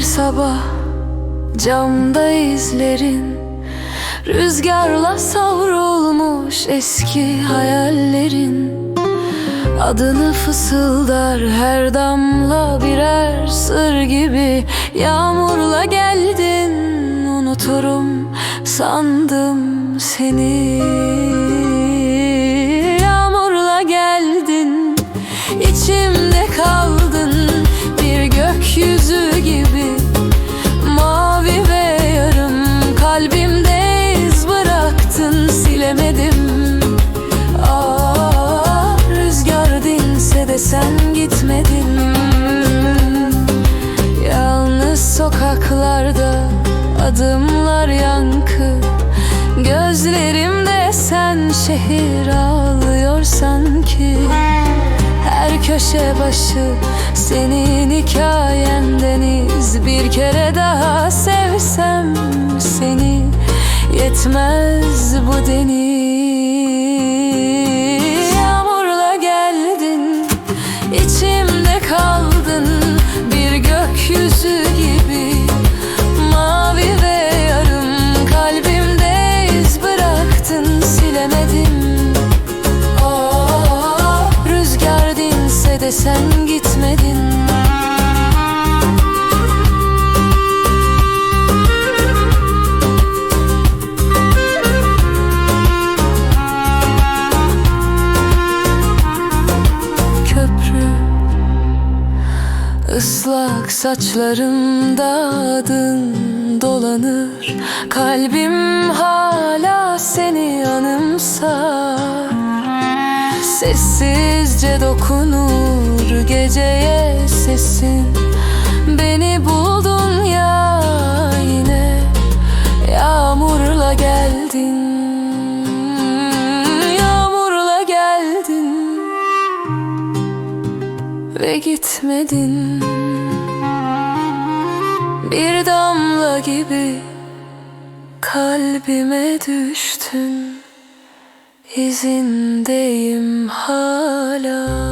sabah camda izlerin. Rüzgarla savrulmuş eski hayallerin. Adını fısıldar her damla birer sır gibi. Yağmurla geldin unuturum sandım seni adımlar yankı. Gözlerimde sen şehir ağlıyor sanki. Her köşe başı senin hikayenden iz Bir kere daha sevsem seni yetmez bu deniz de sen gitmedin. Köprü Islak saçlarımda adın dolanır. Kalbim hala seni anımsar Sessizce dokunur geceye sesin. Beni buldun ya yine Yağmurla geldin. Yağmurla geldin ve gitmedin. Bir damla gibi kalbime düştün İzindeyim hala